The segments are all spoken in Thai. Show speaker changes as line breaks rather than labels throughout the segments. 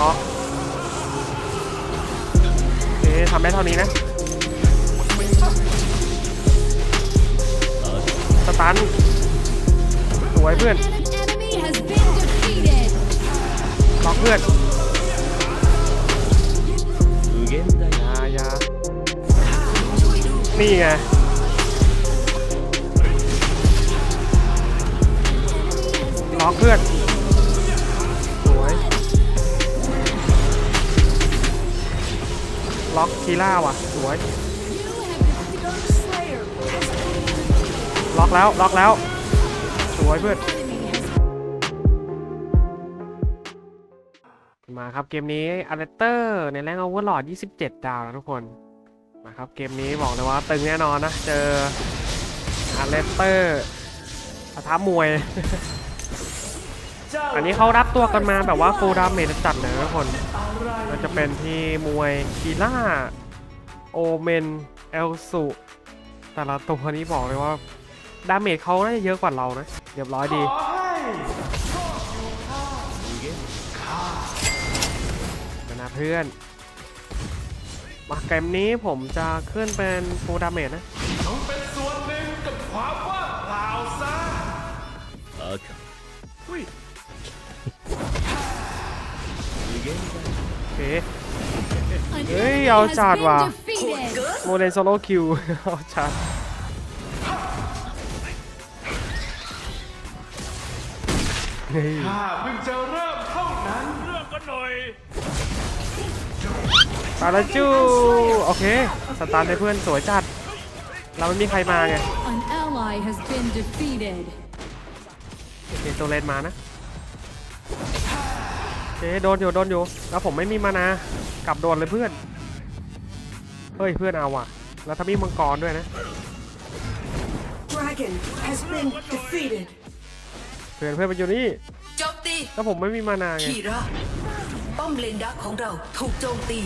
ล็อกโอเคทำได้เท่านี้นะ สตันสวยเพื่อน ล็อกเพื่อนนี่ไงล็อกเพื่อน คีล่าว่ะ สวย ล็อกแล้ว ล็อกแล้ว สวยเพื่อน มาครับเกมนี้อ l เลเตอร์ในแรงอเวอร์ลอด 27 ดาวนะทุกคน มาครับเกมนี้บอกเลยว่าตึงแน่นอนนะ เจออ l เลเตอร์ปะทะมวย อันนี้เขารับตัวกันมาแบบว่าฟูลดาเมจจัดเลยทุกคนมันจะเป็นที่มวยคีล่า โอเมน เอลสุแต่ละตัวนี้บอกเลยว่า ดาเมจเขาน่าจะเยอะกว่าเรานะ เรียบร้อยดีนะเพื่อน มาเกมนี้ผมจะขึ้นเป็นฟูดาเมจนะต้อง
เป็นส่วนหนึ่งกับความว่าเปล่าซะ
โอเค
เฮ้ย
เอา
จั
ด
ว่ะ
โมเดลโซโลคิวเอาชัดเฮ้ย
ถ้าเพิ่งจะเริ่มเท่านั้น
ไปแล้วจู้โอเค สตาร์ทให้เพื่อนสวยจัด เราไม่มีใครมาไง
An ally has been defeated.
โอเคตัวเลนมานะโอเคโดนอยู่โดนอยู่แล้วผมไม่มีมานา กลับโดนเลยเพื่อน เฮ้ยเพื่อนเอาว่ะ แล้วถ้ามีมังกรด้วยนะ
Dragon has been defeated.
เพื่อนเพื่อนมันอยู่นี่
โจมตี
แล้วผมไม่มีมานาไง
คีระป้อมเลนดักของเราถูกโจมตี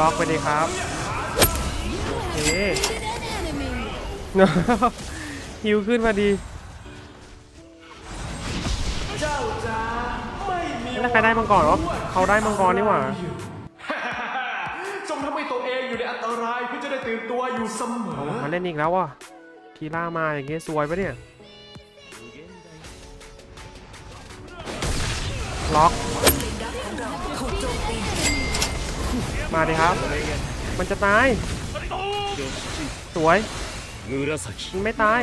ล็อกไปดีครับโอเค
Defeated an enemy.
ฮิวขึ้นมาดี
เจ้าจ๋าไม่มี
แล้วใครได้มังกรเหรอเขาได้มังกรนี่หว่า
องอยู่ในอันตรายเพื่อจะได้ตื่นตัวอยู่เสมอ
มาเล่นอีกแล้วว่ะคีล่ามาอย่างเงี้ยสวยปะเนี่ย ล็อก มาดิครับ มันจะตาย สวย
紫
มันไม่ตาย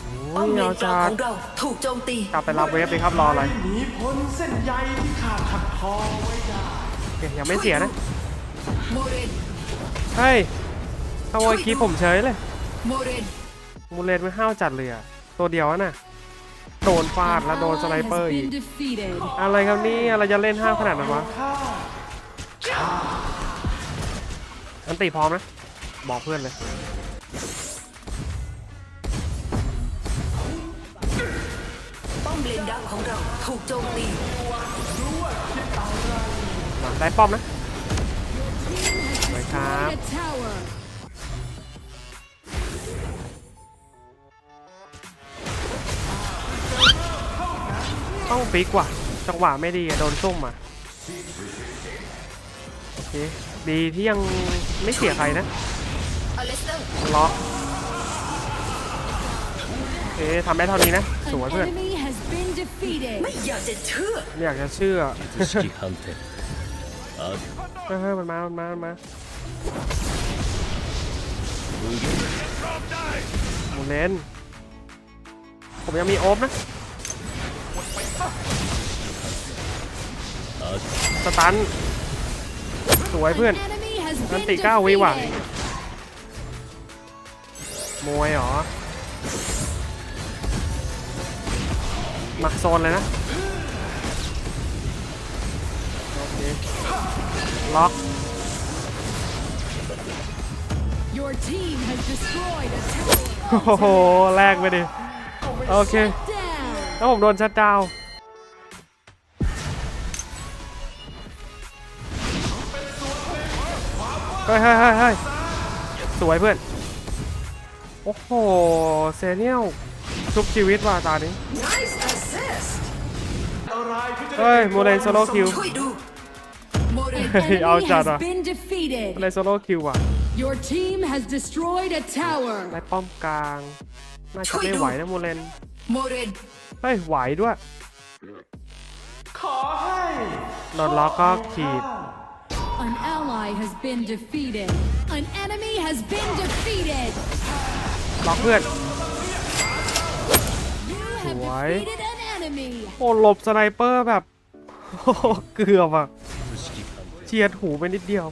โอ้
ป้อม
ย
เล
เอา
นกลา
จางด
ของเราถูกโจมตี
กลับไปรับเวฟเลยครับรออะไร
หนีพ้นเส้นใยที่ขาดขัดทอไว้ได้
โอ เคยังไม่เสียนะ
โมเรน
เฮ้ยขโมยคีย์ผมเฉยเลย
โมเรน
มูเลนไม่ห้าวจัดเลยอะตัวเดียวอะน่ะ โดนฟาด
An
แล้วโดนสไน
ally
เปอร์
has
อีก
been defeated.
อะไรครับนี่อะไรจะเล่นห้าวขนาดนั้นวะ
ข้า
อันตีพร้อมนะ บอกเพื่อนเลย
ป้อมเลนดักของเราถูกโจมตี
มา ได้ป้อมนะไปครับต้องปีกว่า จังหวะไม่ดีอะโดนซุ่มอะโอเคดีที่ยังไม่เสียใครนะ
ล็อ
กเอ๊ทำได้เท่านี้นะสวยเพื่อน
ไม่อยากจะเชื่อ
ไม่อยากจะเชื่อ เฮ้ยมันมา มันมามาหมุนเลนผมยังมีโอฟนะสตัน สวยเพื่อนนั
น
ตีเก้าวิว่ะมวยหรอ มักโซนเลยนะ ล็อก
Your team has destroyed a tower.
โอ้โห แลกไปดิ โอเค
Down.
แล้วผมโดนชัดดาวน์เฮ้ยเฮ้ยเฮ้ยเฮ้ยสวยเพื่อน โอ้โห เซเนียลชุบชีวิตว่ะตานี้
อะไรที่จะ
เฮ้ย โมเลนโซโล่คิว
ช่วยดูโม เอา
จัด
อะ
อะไรโซโล่คิวอะ
Your
ไล่ป้อมกลาง น่าจะไม่ไหวนะโมเลน
โมเรน
เฮ้ยไหวด้วย
ขอให้
โดนล็อกก็ขีด
An ally has been defeated An enemy has been defeated
ล็อกเพื่อน
สวย
โอ้หลบสไนเปอร์แบบเกือบอะ เฉียดหูไปนิดเดียว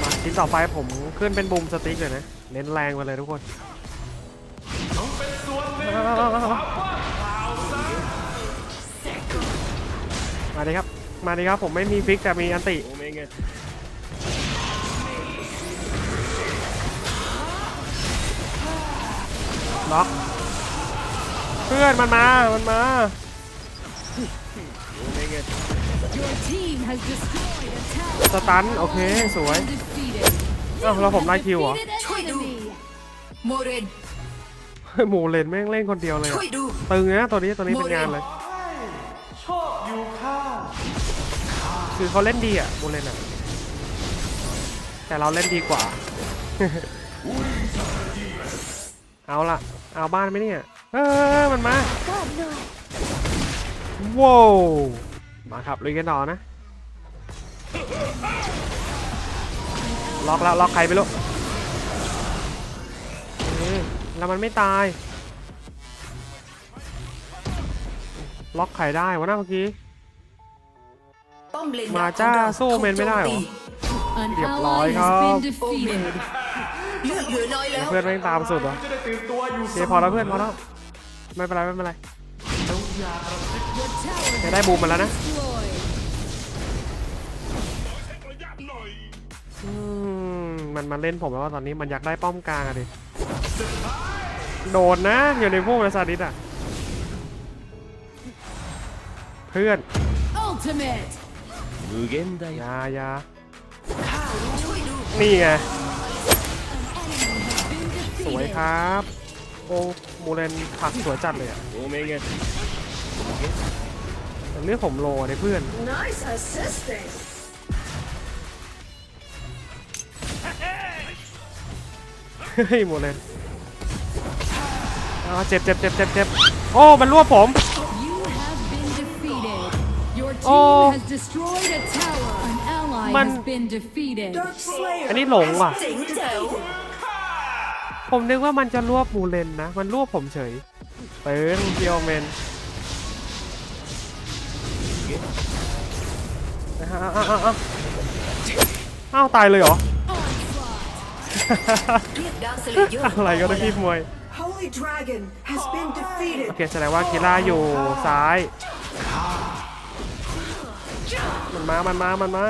มาทีต่อไปผมขึ้นเป็นบูมสติ๊กเลยนะ เน้นแรงไปเลยทุกคน
มา
ดีครับ มาดีครับ ผมไม่มีฟิกแต่มีอันติล็อก เพื่อนมันมา มันมา สตัน โอเค สวย
เอ้า
เราผมไล่คิวเหรอ
โมเรน
โมเลนแม่งเล่นคนเดียวเลยตึงนะตอนนี้ตอนนี้เป็นงานเลย
ชอบอยู่ข้า
คือเขาเล่นดีอะโมเรนอะแต่เราเล่นดีกว่า เอาละเอาบ้านไหมเนี่ย เออมันมาว้าวมาครับลุยกันต่อนะ ล็อกแล้วล็อกใครไปลูกเอ้ยแล้วมันไม่ตาย ล็อกใครได้วะนะเมื่อกี้
ป้อมเลน
มา
ดาร์ก
จ้า
ของเร
สู้เมนไม่ได้เหรอ
ถูกโจ
An
Điệp
ally
lòi
has
không?
been defeated.
ตีเลือดเหลือน้อยแล้ว
เพื่อนแม่งตามสุดวะ
จะได้ตื่นตัวอยู่
โอเคพอแล้วเพื่อนพอแล้ว ไม่เป็นไรไม่เป็นไรจะได้บูมมาแล้วนะมันมาเล่นผมแล้วตอนนี้มันอยากได้ป้อมกลางอะดิโดนนะ อยู่ในพวกซาดิสอะเพื่อนยายานี่ไงสวยครับ โอ้มูเลนผักสวยจัดเลยอะ
โอเมก้า
แต่เลือกผมโลในเพื่อน
Nice assisting.
เฮ้ยมูเลนอ้าวเจ็บเจ็บเจ็บเจ็บเจ็บโอ้ มันรวบผม
You have been defeated. Your team
Oh.
has destroyed a tower. An ally
Man.
has been defeated. Dark Slayer.
อันนี้หลงว่ะ
has been defeated.
ผมนึกว่ามันจะรวบมูเลนนะ มันรวบผมเฉยเติงเดียวเมนอ้าวอ้าวอ้าวอ้าวอ้าวตายเลยเหรอ
เรียกดาวเซเลเยอร์
อะไรก็ได้พี่มวย
Holy Dragon has been defeated.
โอเคแสดงว่ากีฬาอยู่ซ้าย มันมา มันมา มันมา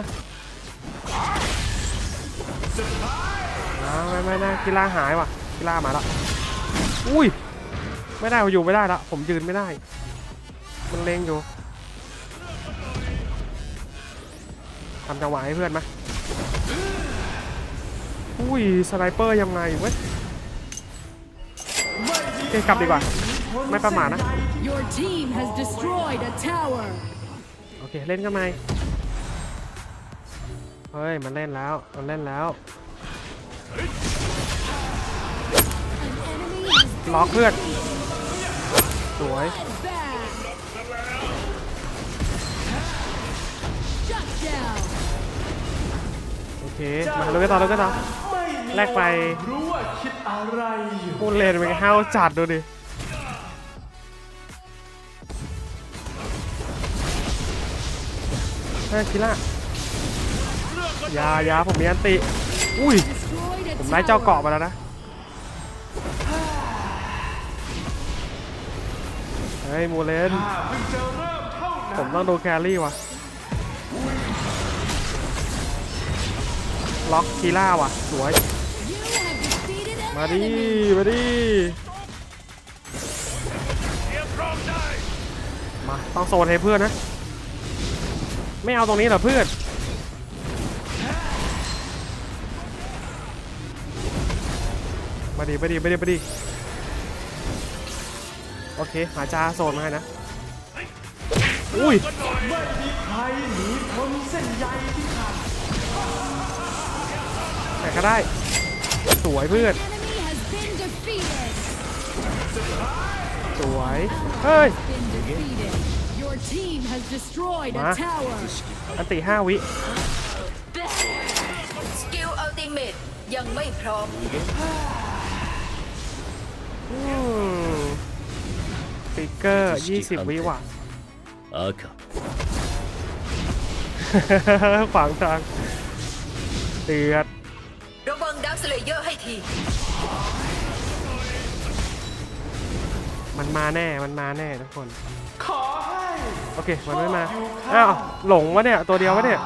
อ้าวไม่ไม่ไม่กีฬาหายว่ะ กีฬามาแล้วอุ้ย ไม่ได้อยู่ไม่ได้ละ ผมยืนไม่ได้ มันเลงอยู่ทำจังหวะให้เพื่อนไหมอุ้ย สไนเปอร์ยังไงเว้ยโอเคกลับดีกว่า ไม่ประมาทนะ
Your team has destroyed a tower.
โอเค เล่นกันไหมเฮ้ย มันเล่นแล้ว มันเล่นแล้ว ล็อกเพื่อน สวย โอเค มาลุกันต่อลุยกันต่อแลกไป
รู้ว่าคิดอะไรอยู่
พูดเล่นเป็นห้าวจัดดูดิเฮ้ยคิล่ายายาผมมีอันติ อุ้ย ผมได้เจ้าเกาะมาแล้วนะ เฮ้ยมูเลน
ถ้าเพิ่งจะเริ่มเท่านั้น
ผมต้องดูแครี่ว่ะล็อกคีล่าว่ะ สวย
You have defeated an
มาดิ
enemy.
มาดิ มา ต้องโซนให้เพื่อนนะ ไม่เอาตรงนี้เหรอเพื่อน มาดีมาดีมาดีมาดี โอเคหาจ้าโซนมาให้นะ อุ้ย
ไม่มีใครหนีพ้นเส้นใยที่ขาด
ไหนก็ได้ สวยเพื่อน
Enemy has been defeated.
สวย เฮ้ย
Been defeated. Your team has destroyed a
Ma.
tower.
อันติห้าวิ
สกิลอัลติเมตยังไม่พร้อม
อืมฟิกเกอร์ 20 วิว่ะ
赤
ขวางทางเดือด
ระวังดักสเลเยอร์ให้ที
มันมาแน่ มันมาแน่ทุกคน
ขอให้
โอเค มันไม่มา อ้าว หลงวะเนี่ย ตัวเดียววะเนี่ย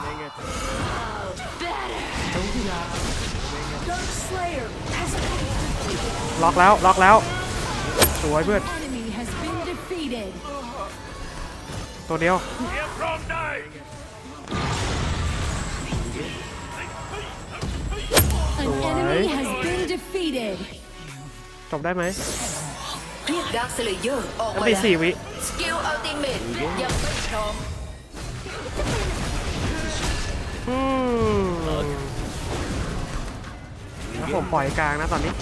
Dark Slayer has been defeated.
ล็อกแล้ว ล็อกแล้ว สวยเพื่อน ตัวเดียว
เตรียมพร้อมได้
An
Right.
enemy has been defeated.
จบได้ไหม
เรียกดักสเลเยอร์ออก
อัน
มา
ติ
แล้ว
สี่วิ
สกิลอัลติเมตยังไม่พร้อม
อืมแล้วผมปล่อยกลางนะตอนนี้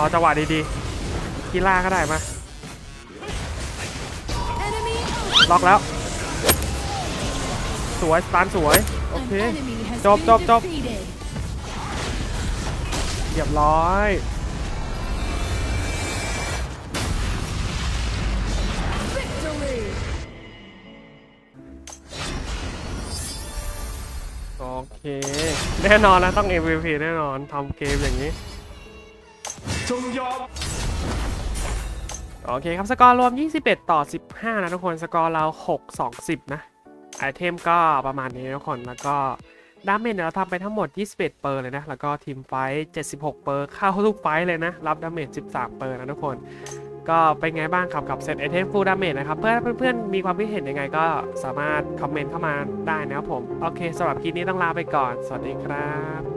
รอจังหวะดีๆกีล่าก็ได้มา
Enemy
ล็อกแล้ว สวยสตาร์ทสวย โอ
An
เค
enemy has
จบ
been
จบจบ
defeated.
เรียบร้อย
Victory.
โอเค แน่นอนนะ ต้อง MVP แน่นอนทำเกมอย่างนี้
จงยอม
โอเคครับ สกอร์รวม 21 ต่อ 15 นะทุกคน สกอร์เรา 6 2 10 นะ ไอเทมก็ประมาณนี้ทุกคน แล้วก็ดาเมจเนี่ยเราทำไปทั้งหมด 21 เปอร์เลยนะ แล้วก็ทีมไฟท์76 เปอร์ เข้าทุกไฟท์เลยนะ รับดาเมจ 13 เปอร์นะทุกคน ก็เป็นไงบ้างครับกับเซตไอเทมฟูลดาเมจนะครับ เพื่อนเพื่อนๆ มีความคิดเห็นยังไงก็สามารถคอมเมนต์เข้ามาได้นะครับผม โอเคสำหรับคลิปนี้ต้องลาไปก่อน สวัสดีครับ